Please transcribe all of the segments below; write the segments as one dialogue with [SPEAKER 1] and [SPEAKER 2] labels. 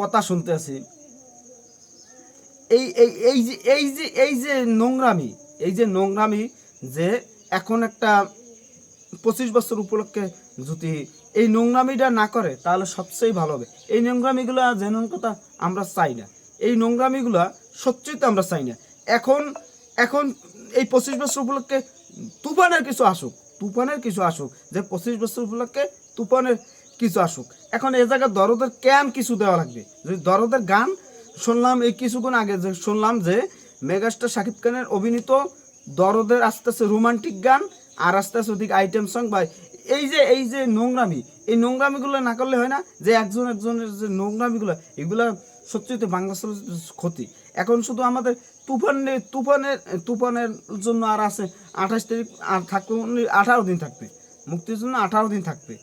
[SPEAKER 1] কথা শুনতে আছি। এই এই এই যে এই যে এই যে নোংরামি, এই যে নোংরামি যে এখন একটা পঁচিশ বছর উপলক্ষে যদি এই নোংরামিটা না করে, তাহলে সবচেয়ে ভালো হবে। এই নোংরামিগুলো যেন কথা আমরা চাই না। এই নোংরামিগুলো সত্যিই তো আমরা চাই না। এখন এখন এই পঁচিশ বছর উপলক্ষে তুফানের কিছু আসুক, তুফানের কিছু আসুক, যে পঁচিশ বছর উপলক্ষে তুফানের কিছু আসুক। এখন এ জায়গায় দরদের ক্যাম্প কিছু দেওয়া লাগবে। যদি দরদের গান শুনলাম, এই কিছুক্ষণ আগে যে শুনলাম যে মেগাস্টার শাকিব খানের অভিনীত দরদের আস্তে আস্তে রোমান্টিক গান আর আস্তে আস্তে ওদিকে আইটেম সং বা এই যে এই যে নোংরামি, এই নোংরামিগুলো না করলে হয় না যে একজন একজনের যে নোংরামিগুলো, এগুলো সত্যিতে বাংলা ক্ষতি। এখন শুধু আমাদের তুফানের তুফানের তুফানের জন্য আর আছে আঠাশ তারিখ, আর থাকবে আঠারো দিন থাকবে। মুক্তির জন্য আঠারো দিন থাকবে।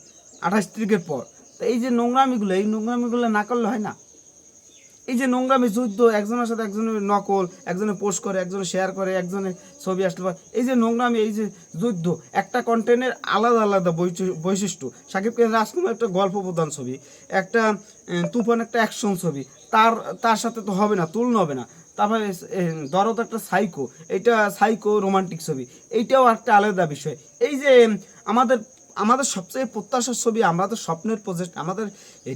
[SPEAKER 1] আঠাশ তারিখের পর। তো এই যে নোংরামিগুলো, এই নোংরামিগুলো না করলে হয় না? এই যে নোংরামি যুদ্ধ, একজনের সাথে একজনের নকল, একজনে পোস্ট করে, একজনে শেয়ার করে, একজনে ছবি আসলে পারে। এই যে নোংরামি, এই যে যুদ্ধ, একটা কন্টেন্টের আলাদা আলাদা বৈশি- বৈশিষ্ট্য। সাকিব খান রাজকুমার একটা গল্প প্রধান ছবি, একটা তুফান একটা অ্যাকশন ছবি। তার তার সাথে তো হবে না, তুলনা হবে না। তারপরে দরদ একটা সাইকো এটা সাইকো রোমান্টিক ছবি। এইটাও একটা আলাদা বিষয়। এই যে, আমাদের আমাদের সবচেয়ে প্রত্যাশার ছবি, আমাদের স্বপ্নের প্রজেক্ট আমাদের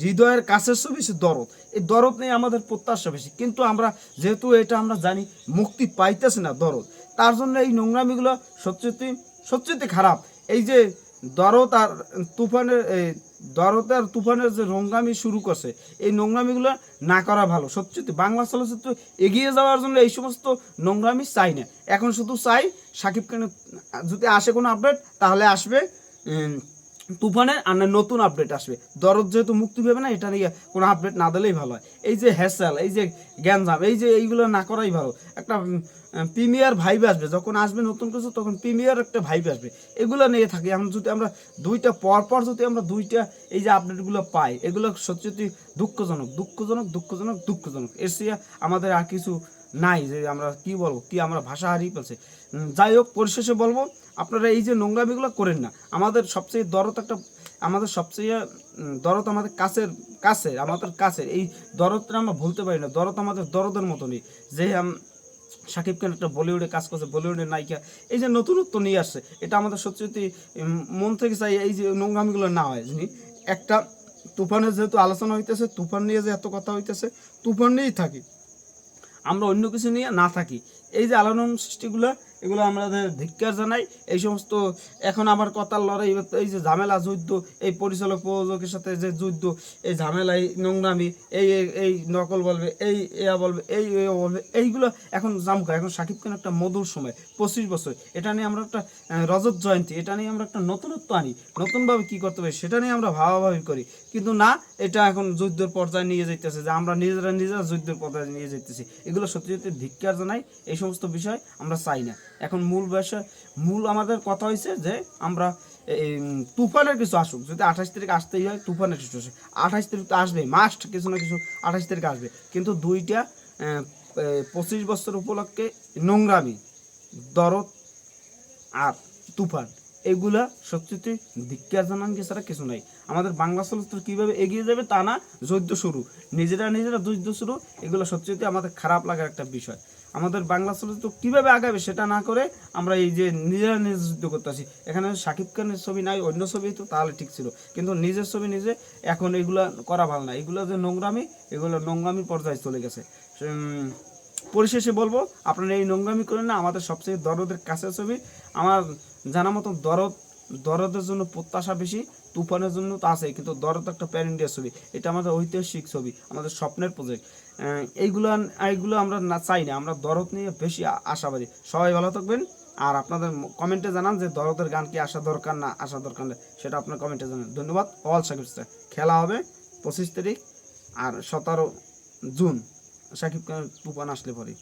[SPEAKER 1] হৃদয়ের কাছের ছবি সে দরদ। এই দরদ নিয়ে আমাদের প্রত্যাশা বেশি। কিন্তু আমরা যেহেতু এটা আমরা জানি, মুক্তি পাইতেছে না দরদ। তার জন্য এই নোংরামিগুলো সত্যি সত্যি খারাপ। এই যে দরদ আর তুফানের, এই দরদ আর তুফানের যে নোংরামি শুরু করছে, এই নোংরামিগুলো না করা ভালো। সত্যি বাংলা চলচ্চিত্র এগিয়ে যাওয়ার জন্য এই সমস্ত নোংরামি চাই না। এখন শুধু চাই সাকিব খানের, যদি আসে কোনো আপডেট তাহলে আসবে। তুফানের আর নতুন আপডেট আসবে। দরদ যেহেতু মুক্তি পাবে না, এটা নিয়ে কোনো আপডেট না দিলেই ভালো হয়। এই যে হ্যাসেল এই যে গ্যাঞ্জাম, এই যে এইগুলো না করাই ভালো। একটা প্রিমিয়ার ভাইব আসবে। যখন আসবে নতুন কিছু, তখন প্রিমিয়ার একটা ভাইব আসবে। এগুলো নিয়ে থাকি। এখন যদি আমরা দুইটা পর পর যদি আমরা দুইটা এই যে আপডেটগুলো পাই, এগুলো সত্যি দুঃখজনক দুঃখজনক দুঃখজনক দুঃখজনক। এর আমাদের আর কিছু নাই যে আমরা কি বলব, কি আমরা ভাষা হারিয়ে ফেলছে। যাই হোক, পরিশেষে বলব, আপনারা এই যে নোংরামিগুলো করেন না। আমাদের সবচেয়ে দরদ একটা, আমাদের সবচেয়ে দরদ আমাদের কাছের কাছে আমাদের কাছের। এই দরদটা আমরা ভুলতে পারি না। দরদ আমাদের দরদের মতনই। যে শাকিব খান একটা বলিউডে কাজ করছে বলিউডের নায়িকা, এই যে নতুনত্ব নিয়ে আসছে, এটা আমাদের সত্যি মন থেকে চাই এই যে নোংরামিগুলো না হয় একটা তুফানের যেহেতু আলোচনা হইতেছে, তুফান নিয়ে যে এত কথা হইতেছে, তুফান নিয়েই থাকি। আমরা অন্য কিছু নিয়ে না থাকি। এই যে আলোড়ন সৃষ্টিগুলো এগুলো আমাদের ধিক্কার জানাই। এই সমস্ত এখন আবার কথার লড়াই এই যে ঝামেলা, যুদ্ধ, এই পরিচালক প্রযোজকের সাথে যে যুদ্ধ, এই ঝামেলা, এই নোংরামি, এই, এই- নকল বলবে, এই, এয়া বলবে, এই বলবে, এইগুলো এখন জামকা। এখন সাকিব খান একটা মধুর সময়, পঁচিশ বছর। এটা নিয়ে আমরা একটা রজত জয়ন্তী, এটা নিয়ে আমরা একটা নতুনত্ব আনি। নতুনভাবে কি করতে পারি সেটা নিয়ে আমরা ভাবাভাবি করি। কিন্তু না, এটা এখন যুদ্ধের পর্যায়ে নিয়ে যাইতেছে, যে আমরা নিজেরা নিজেরা যুদ্ধের পর্যায়ে নিয়ে যাইতেছি। এগুলো সত্যি সত্যি ধিক্কার জানাই, এই সমস্ত বিষয় আমরা চাই না। এখন মূল বিষয়, মূল আমাদের কথা হয়েছে যে আমরা তুফানের কিছু আসুক, যদি আঠাশ তারিখ আসতেই হয় তুফানের কিছু আসুক। আঠাশ তারিখ তো আসবে মাস্ট কিছু না কিছু আঠাশ তারিখ আসবে। কিন্তু দুইটা পঁচিশ বছর উপলক্ষে নোংরামি, দরদ আর তুফান, এগুলা সত্যি জানান কি ছাড়া কিছু নাই। আমাদের বাংলা চলচ্চিত্র কীভাবে এগিয়ে যাবে তা না, যুদ্ধ শুরু। নিজেরা নিজেরা যুদ্ধ শুরু, এগুলো সত্যি আমাদের খারাপ লাগার একটা বিষয়। আমাদের বাংলা চলচ্চিত্র কীভাবে আগাবে সেটা না করে আমরা এই যে নিজেরা নিজে যুদ্ধ করতেছি। এখানে শাকিব খানের ছবি নাই, অন্য ছবি তো তাহলে ঠিক ছিল। কিন্তু নিজের ছবি নিজে এখন এগুলা করা ভালো না। এগুলো যে নোংরামি, এগুলো নোংরামি পর্যায়ে চলে গেছে। পরিশেষে বলব, আপনারা এই নোংরামি করেন না, আমাদের সবচেয়ে দরদের কাছে ছবি। আমার জানা মতো দরদ দরদের জন্য প্রত্যাশা বেশি, তুফানের জন্য তো আছে কিন্তু দরদ একটা প্যান ইন্ডিয়া ছবি। এটা আমাদের ঐতিহাসিক ছবি, আমাদের স্বপ্নের প্রজেক্ট এইগুলো এইগুলো আমরা না চাই না, আমরা দরদ নিয়ে বেশি আশাবাদী। সবাই ভালো থাকবেন, আর আপনাদের কমেন্টে জানান যে দরদের গান কি আসা দরকার না আসা দরকার না, সেটা আপনার কমেন্টে জানান। ধন্যবাদ অল সাকিব স্টার খেলা হবে পঁচিশ তারিখ আর সতেরো জুন সাকিব খানের তুফান আসলে পরে।